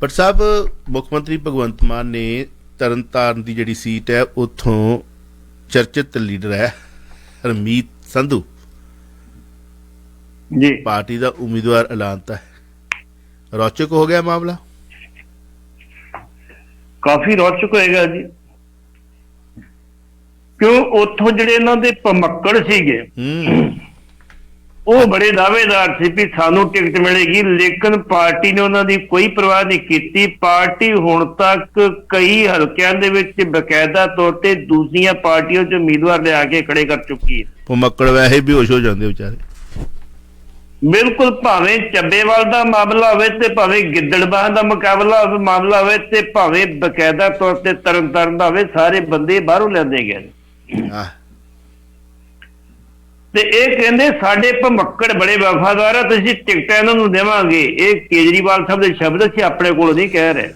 ਪਰ ਸਾਹਿਬ ਮੁੱਖ ਮੰਤਰੀ ਭਗਵੰਤ ਮਾਨ ਨੇ ਤਰਨਤਾਰਨ ਦੀ ਜਿਹੜੀ ਸੀਟ ਹੈ ਉੱਥੋਂ ਚਰਚਿਤ ਲੀਡਰ ਹੈ ਹਰਮੀਤ ਸੰਧੂ। ਜੀ। ਪਾਰਟੀ ਦਾ ਉਮੀਦਵਾਰ ਐਲਾਨਤਾ ਹੈ। ਰੌਚਕ ਹੋ ਗਿਆ ਮਾਮਲਾ? ਕਾਫੀ ਰੌਚਕ ਹੋਏਗਾ ਜੀ। ਕਿਉਂ? ਉੱਥੋਂ ਜਿਹੜੇ ਇਹਨਾਂ ਦੇ ਭਮੱਕੜ ਸੀਗੇ ਹੂੰ। ਉਹ ਬੜੇ ਦਾਅਵੇਦਾਰ ਸੀ ਵੀ ਸਾਨੂੰ ਟਿਕਟ ਮਿਲੇਗੀ ਲੇਕਿਨ ਪਾਰਟੀ ਨੇ ਉਹਨਾਂ ਦੀ ਕੋਈ ਪਰਵਾਹ ਨਹੀਂ ਕੀਤੀ। ਪਾਰਟੀ ਹੁਣ ਤੱਕ ਕਈ ਹਲਕਿਆਂ ਦੇ ਵਿੱਚ ਬਕਾਇਦਾ ਤੌਰ ਤੇ ਦੂਸਰੀਆਂ ਪਾਰਟੀਆਂ 'ਚ ਉਮੀਦਵਾਰ ਲਿਆ ਕੇ ਖੜੇ ਕਰ ਚੁੱਕੀ ਹੈ। ਉਹ ਮੱਕੜ ਵੈਸੇ ਵੀ ਹੋਸ਼ ਹੋ ਜਾਂਦੇ ਵਿਚਾਰੇ। ਬਿਲਕੁਲ ਭਾਵੇਂ ਚੱਬੇਵਾਲ ਦਾ ਮਾਮਲਾ ਹੋਵੇ ਤੇ ਭਾਵੇਂ ਗਿੱਦੜਬਾਹ ਦਾ ਮੁਕਾਬਲਾ ਹੋਵੇ ਮਾਮਲਾ ਹੋਵੇ ਤੇ ਭਾਵੇਂ ਬਕਾਇਦਾ ਤੌਰ ਤੇ ਤਰਨਤਾਰਨ ਦਾ ਹੋਵੇ ਸਾਰੇ ਬੰਦੇ ਬਾਹਰੋਂ ਲੈਂਦੇ ਗਏ। ਆਹ। ਤੇ ਇਹ ਕਹਿੰਦੇ ਸਾਡੇ ਭਮੱਕੜ ਬੜੇ ਵਫਾਦਾਰ ਆ, ਤੁਸੀਂ ਟਿਕਟਾਂ ਇਹਨਾਂ ਨੂੰ ਦੇਵਾਂਗੇ। ਇਹ ਕੇਜਰੀਵਾਲ ਸਾਹਿਬ ਦੇ ਸ਼ਬਦ ਅਸੀਂ ਆਪਣੇ ਕੋਲ ਨਹੀਂ ਕਹਿ ਰਹੇ।